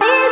Amen.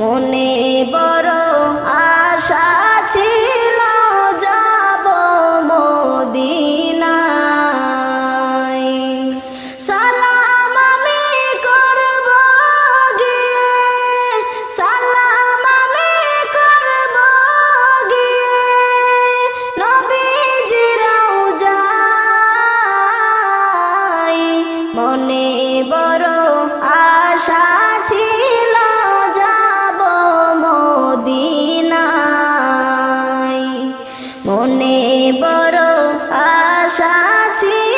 মনে বড় আশা ছিল, যাব মদিনায়। সালাম আমি করব গে, সালাম আমি করব গিয়ে নবীজিরাও যাই মনে বড় আশা মনে বড় আশা ছিল